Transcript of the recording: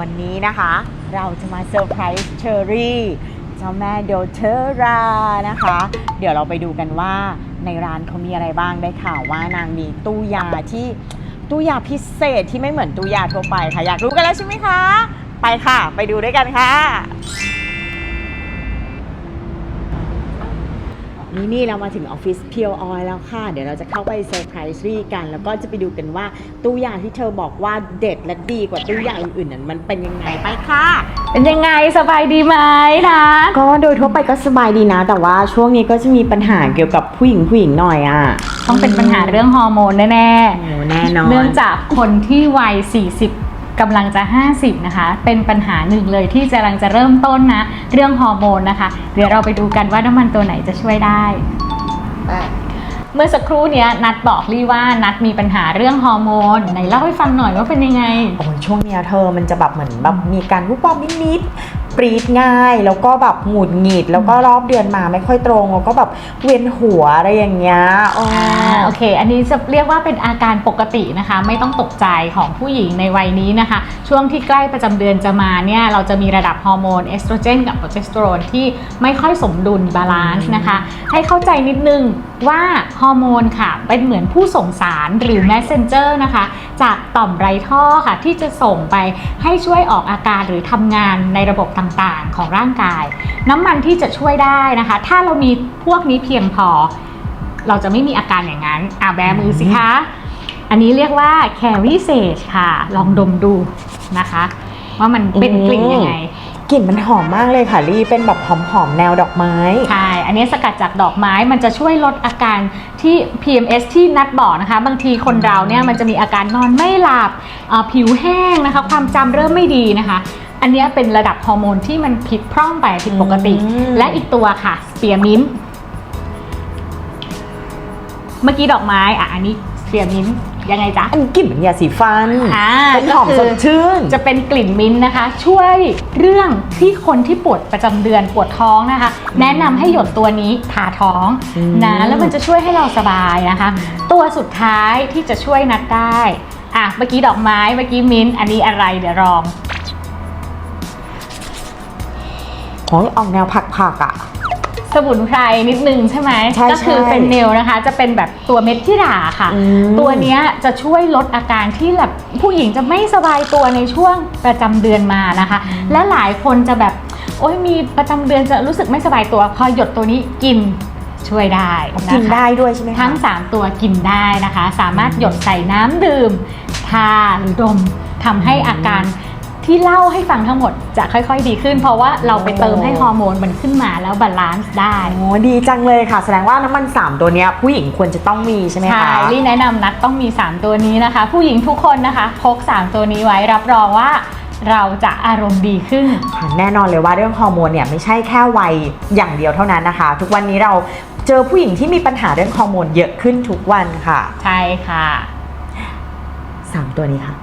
วันนี้นะคะ เราจะมาเซอร์ไพรส์เชอรี่เจ้าแม่โดเทอรานะคะ เดี๋ยวเราไปดูกันว่าในร้านเขามีอะไรบ้างได้ข่าวว่านางมีตู้ยาที่ตู้ยาพิเศษที่ไม่เหมือนตู้ยาทั่วไปค่ะ อยากรู้กันแล้วใช่ไหมคะ ไปค่ะ ไปดูด้วยกันค่ะ นี่นี่เรามาถึงออฟฟิศเพียวออยแล้วค่ะ เดี๋ยวเราจะเข้าไปเซอร์ไพรส์รี่กัน แล้วก็จะไปดูกันว่าตู้ยาที่เธอบอกว่าเด็ดและดีกว่าตู้ยาอื่นๆนั้นมันเป็นยังไงไปค่ะ เป็นยังไงสบายดีไหมนะก็โดยทั่วไปก็สบายดีนะ แต่ว่าช่วงนี้ก็จะมีปัญหาเกี่ยวกับผู้หญิงผู้หญิงหน่อยอะ ต้องเป็นปัญหาเรื่องฮอร์โมนแน่โอ้แน่นอนๆเนื่องจากคนที่วัย 40 กำลังจะ 50 นะคะ เป็นปัญหาหนึ่งเลยที่กำลังจะเริ่มต้นนะ เรื่องฮอร์โมนนะคะ เดี๋ยวเราไปดูกันว่าน้ำมันตัวไหนจะช่วยได้เมื่อสักครู่เนี้ยนัดบอกลี่ว่านัดมีปัญหาเรื่องฮอร์โมนไหนเล่าให้ฟังหน่อยว่าเป็นยังไงโอ้ยช่วงเนี้ยเธอมันจะแบบเหมือนแบบมีการวุบวับนิดๆ ปรีดง่าย แล้วก็แบบหงุดหงิด แล้วก็รอบเดือนมาไม่ค่อยตรง แล้วก็แบบเวียนหัวอะไรอย่างเงี้ยอ๋อ อ่าโอเค อันนี้จะเรียกว่าเป็นอาการปกตินะคะ ไม่ต้องตกใจของผู้หญิงในวัยนี้นะคะ ช่วงที่ใกล้ประจำเดือนจะมาเนี่ย เราจะมีระดับฮอร์โมนเอสโตรเจนกับโปรเจสเตอโรนที่ไม่ค่อยสมดุลบาลานซ์นะคะ ให้เข้าใจนิดนึงว่าฮอร์โมนค่ะ เป็นเหมือนผู้ส่งสารหรือ messenger นะคะ จากต่อมไรท่อค่ะ ที่จะส่งไปให้ช่วยออกอาการหรือทำงานในระบบต่างๆ ของร่างกาย น้ำมันที่จะช่วยได้นะคะ ถ้าเรามีพวกนี้เพียงพอ เราจะไม่มีอาการอย่างนั้นอะแบมือสิคะ อันนี้เรียกว่าแคริเซชค่ะ ลองดมดูนะคะ ว่ามันเป็นกลิ่นยังไง กลิ่นมันหอมมากเลยค่ะลี่เป็นแบบหอมๆแนวดอกไม้ ใช่ อันนี้สกัดจากดอกไม้มันจะช่วยลดอาการที่ PMS ที่นัดบอกนะคะ บางทีคนเราเนี่ยมันจะมีอาการนอนไม่หลับเอ่อผิวแห้งนะคะ ความจำเริ่มไม่ดีนะคะ อันเนี้ยเป็นระดับฮอร์โมนที่มันผิดพร่องไปผิดปกติ อืม และอีกตัวค่ะสเปียร์มินต์เมื่อกี้ดอกไม้อะอันนี้สเปียร์มินต์ ยังไงจ๊ะ อันนี้กลิ่นเหมือนยาสีฟันอ่าเป็นหอมก็คือสดชื่น จะเป็นกลิ่นมิ้นท์นะคะ ช่วยเรื่องที่คนที่ปวดประจำเดือนปวดท้องนะคะ แนะนำให้หยดตัวนี้ทาท้องอืมนะแล้วมันจะช่วยให้เราสบายนะคะ ตัวสุดท้ายที่จะช่วยนัดได้อะเมื่อกี้ดอกไม้เมื่อกี้มิ้นท์อันนี้อะไรเดี๋ยวลองหอมออกแนวผักๆอะ สมุนไพรนิดนึงใช่ไหมใช่ก็คือใช่เป็นเนลนะคะ จะเป็นแบบตัวเม็ดที่ราค่ะ อืม ตัวเนี้ยจะช่วยลดอาการที่แบบผู้หญิงจะไม่สบายตัวในช่วงประจำเดือนมานะคะ และหลายคนจะแบบโอ้ยมีประจำเดือนจะรู้สึกไม่สบายตัว พอหยดตัวนี้กินช่วยได้นะคะ กินได้ด้วยใช่ไหมคะทั้ง 3 ตัวกินได้นะคะ สามารถหยดใส่น้ำดื่ม ทาหรือดมทำให้อาการ ที่เล่าให้ฟังทั้งหมดจะค่อยๆ ดีขึ้น เพราะว่าเราไปเติมให้ฮอร์โมนมันขึ้นมาแล้วบาลานซ์ได้โอ้ดีจังเลยค่ะ แสดงว่าน้ำมัน 3 ตัวเนี้ยผู้หญิงควรจะต้องมีใช่ไหมใช่คะลี่แนะนำนัดต้องมี 3 ตัวนี้นะคะ ผู้หญิงทุกคนนะคะพก 3 ตัวนี้ไว้รับรองว่าเราจะอารมณ์ดีขึ้นค่ะแน่นอนเลยว่าเรื่องฮอร์โมนเนี่ยไม่ใช่แค่วัยอย่างเดียวเท่านั้นนะคะ ทุกวันนี้เราเจอผู้หญิงที่มีปัญหาเรื่องฮอร์โมนเยอะขึ้นทุกวันค่ะ ใช่ค่ะ 3 ตัวนี้ค่ะ